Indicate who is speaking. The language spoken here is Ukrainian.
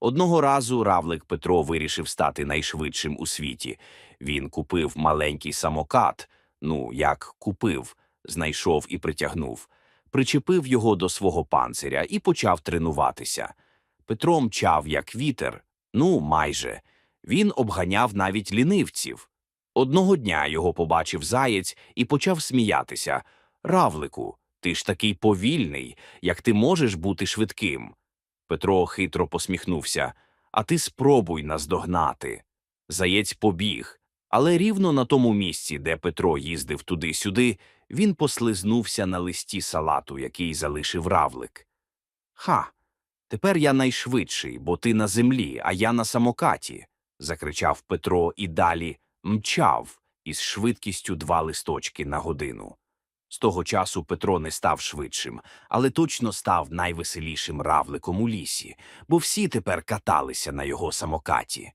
Speaker 1: Одного разу равлик Петро вирішив стати найшвидшим у світі. Він купив маленький самокат. Ну, як купив, знайшов і притягнув. Причепив його до свого панциря і почав тренуватися. Петро мчав, як вітер. Ну, майже. Він обганяв навіть лінивців. Одного дня його побачив заєць і почав сміятися. Равлику, ти ж такий повільний, як ти можеш бути швидким. Петро хитро посміхнувся. А ти спробуй наздогнати. Заєць побіг, але рівно на тому місці, де Петро їздив туди-сюди, він послизнувся на листі салату, який залишив равлик. Ха, тепер я найшвидший, бо ти на землі, а я на самокаті, закричав Петро і далі мчав із швидкістю два листочки на годину. З того часу Петро не став швидшим, але точно став найвеселішим равликом у лісі, бо всі тепер каталися на його самокаті.